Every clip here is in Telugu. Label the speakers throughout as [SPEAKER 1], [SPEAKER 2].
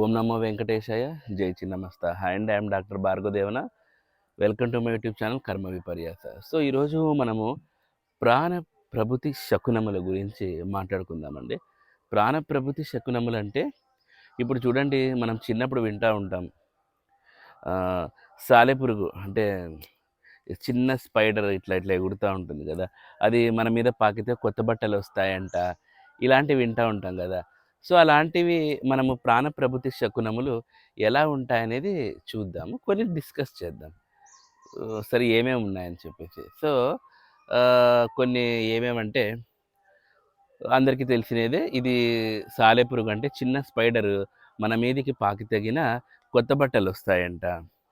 [SPEAKER 1] ఓం నమో వెంకటేశాయ. జై Chinnamasta. Hi and I'm doctor Bhargavadevana welcome to my YouTube channel కర్మ విపర్యాస సో ఈరోజు మనము ప్రాణ ప్రభుతి శకునముల గురించి మాట్లాడుకుందామండి. ప్రాణ ప్రభుతి శకునములు అంటే ఇప్పుడు చూడండి మనం చిన్నప్పుడు వింటూ ఉంటాం. సాలెపురుగు అంటే చిన్న స్పైడర్ ఇట్లా ఇట్లా ఎగురుతూ ఉంటుంది కదా. అది మన మీద పాకితే కొత్త బట్టలు వస్తాయంట. ఇలాంటివి వింటూ ఉంటాం కదా. సో అలాంటివి మనము ప్రాణప్రభృతి శకునములు ఎలా ఉంటాయనేది చూద్దాము. కొన్ని డిస్కస్ చేద్దాం. సరే ఏమేమి ఉన్నాయని చెప్పేసి. సో కొన్ని ఏమేమంటే అందరికీ తెలిసినదే ఇది సాలెపురుగు అంటే చిన్న స్పైడర్ మన మీదికి పాకి తగిన కొత్త బట్టలు వస్తాయంట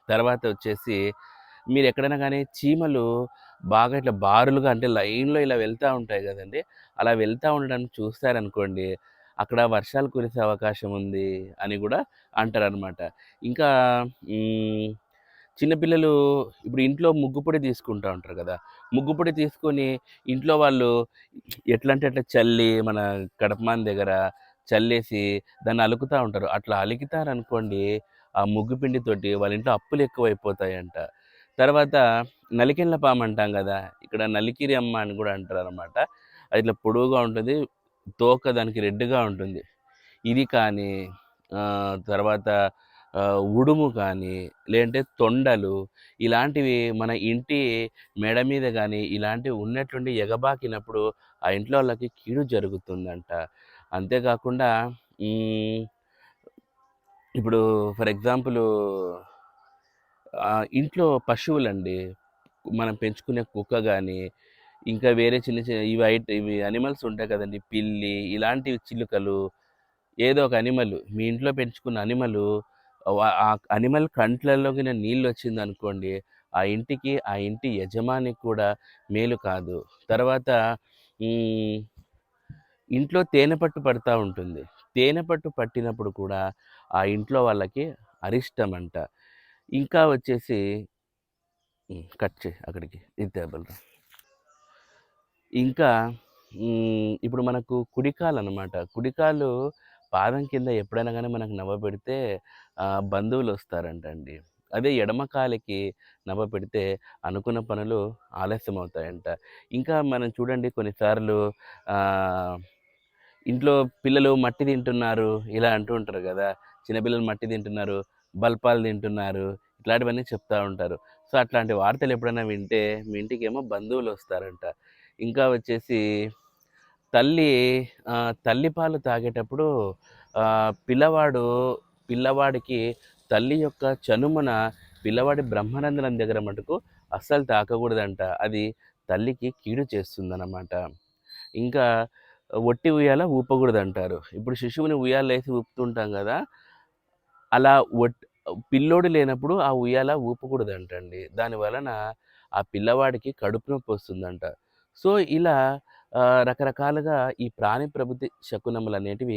[SPEAKER 1] తర్వాత వచ్చేసి మీరు ఎక్కడైనా కానీ చీమలు బాగా ఇట్లా బారులుగా అంటే లైన్లో ఇలా వెళ్తూ ఉంటాయి కదండి. అలా వెళ్తూ ఉండడానికి చూస్తారనుకోండి అక్కడ వర్షాలు కురిసే అవకాశం ఉంది అని కూడా అంటారు అనమాట ఇంకా చిన్నపిల్లలు ఇప్పుడు ఇంట్లో ముగ్గుపొడి తీసుకుంటూ ఉంటారు కదా ముగ్గుపొడి తీసుకొని ఇంట్లో వాళ్ళు ఎట్లా అంటే అట్లా చల్లి మన కడపమాన్ దగ్గర చల్లేసి దాన్ని అలుకుతూ ఉంటారు. అట్లా అలికితారనుకోండి ఆ ముగ్గు పిండితోటి వాళ్ళ ఇంట్లో అప్పులు ఎక్కువైపోతాయంట. తర్వాత నలికెళ్ళ పాము అంటాం కదా ఇక్కడ నలికిరి అమ్మ అని కూడా అంటారు అనమాట అది ఇట్లా పొడవుగా ఉంటుంది తోక దానికి రెడ్గా ఉంటుంది. ఇది కానీ తర్వాత ఉడుము కానీ లేదంటే తొండలు ఇలాంటివి మన ఇంటి మెడ మీద కానీ ఇలాంటివి ఉన్నట్లుండి ఎగబాకినప్పుడు ఆ ఇంట్లో వాళ్ళకి కీడు జరుగుతుందంట. అంతేకాకుండా ఇప్పుడు ఫర్ ఎగ్జాంపుల్ ఇంట్లో పశువులండి మనం పెంచుకునే కుక్క కానీ ఇంకా వేరే చిన్న చిన్న ఇవి ఐట ఇవి అనిమల్స్ ఉంటాయి కదండి. పిల్లి ఇలాంటివి చిలుకలు ఏదో ఒక అనిమల్. మీ ఇంట్లో పెంచుకున్న అనిమలు ఆ అనిమల్ కంట్లలోకి నీళ్ళు వచ్చింది అనుకోండి ఆ ఇంటికి ఆ ఇంటి యజమానికి కూడా మేలు కాదు. తర్వాత ఇంట్లో తేనె పట్టు పడుతూ ఉంటుంది. తేనె పట్టు పట్టినప్పుడు కూడా ఆ ఇంట్లో వాళ్ళకి అరిష్టం అంట ఇంకా వచ్చేసి కట్ చేయి అక్కడికి. ఇది ఇంకా ఇప్పుడు మనకు కుడికాలు అనమాట కుడికాలు పాదం కింద ఎప్పుడైనా కానీ మనకు నవ్వ పెడితే బంధువులు వస్తారంట అండి అదే ఎడమ కాలికి నవ్వ పెడితే అనుకున్న పనులు ఆలస్యం అవుతాయంట ఇంకా మనం చూడండి కొన్నిసార్లు ఇంట్లో పిల్లలు మట్టి తింటున్నారు ఇలా అంటూ ఉంటారు కదా. చిన్నపిల్లలు మట్టి తింటున్నారు బల్పాలు తింటున్నారు ఇట్లాంటివన్నీ చెప్తూ ఉంటారు. సో అట్లాంటి వార్తలు ఎప్పుడైనా వింటే మీ ఇంటికి ఏమో బంధువులు వస్తారంట ఇంకా వచ్చేసి తల్లి తల్లి తల్లిపాలు తాగేటప్పుడు పిల్లవాడు పిల్లవాడికి తల్లి యొక్క చనుమన పిల్లవాడి బ్రహ్మరంధ్రం దగ్గర మటుకు అస్సలు తాకకూడదంట. అది తల్లికి కీడు చేస్తుందన్నమాట. ఇంకా ఒట్టి ఉయ్యాల ఊపకూడదు అంటారు ఇప్పుడు శిశువుని ఉయ్యాల వేసి ఊపుతుంటాం కదా అలా ఒట్ పిల్లోడు లేనప్పుడు ఆ ఉయ్యాల ఊపకూడదు అంటండి దాని వలన ఆ పిల్లవాడికి కడుపు నొప్పి వస్తుందంట. సో ఇలా రకరకాలుగా ఈ ప్రాణి ప్రభుత్వ శకునములు అనేటివి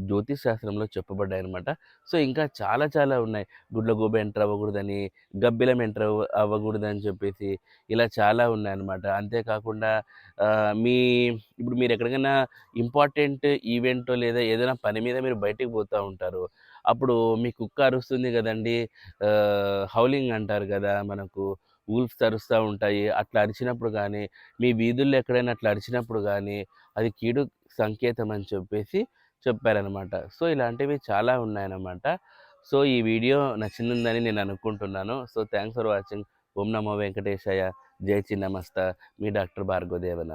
[SPEAKER 1] జ్యోతిష్ శాస్త్రంలో చెప్పబడ్డాయి అనమాట సో ఇంకా చాలా చాలా ఉన్నాయి. గుడ్లగూబ ఎంటర్ అవ్వకూడదని గబ్బిలం ఎంటర్ అవ్వకూడదని చెప్పేసి ఇలా చాలా ఉన్నాయన్నమాట. అంతేకాకుండా మీ ఇప్పుడు మీరు ఎక్కడికైనా ఇంపార్టెంట్ ఈవెంట్ లేదా ఏదైనా పని మీద మీరు బయటికి పోతూ ఉంటారు అప్పుడు మీ కుక్క అరుస్తుంది కదండి హౌలింగ్ అంటారు కదా మనకు. ఊల్ఫ్స్ అరుస్తూ ఉంటాయి. అట్లా అరిచినప్పుడు కానీ మీ వీధుల్లో ఎక్కడైనా అట్లా అరిచినప్పుడు కానీ అది కీడు సంకేతం అని చెప్పేసి చెప్పారనమాట సో ఇలాంటివి చాలా ఉన్నాయన్నమాట. సో ఈ వీడియో నచ్చిందని నేను అనుకుంటున్నాను. So thanks for watching. ఓం నమో వెంకటేశాయ. జై చిన్నమస్త మీ డాక్టర్ భార్గవదేవన.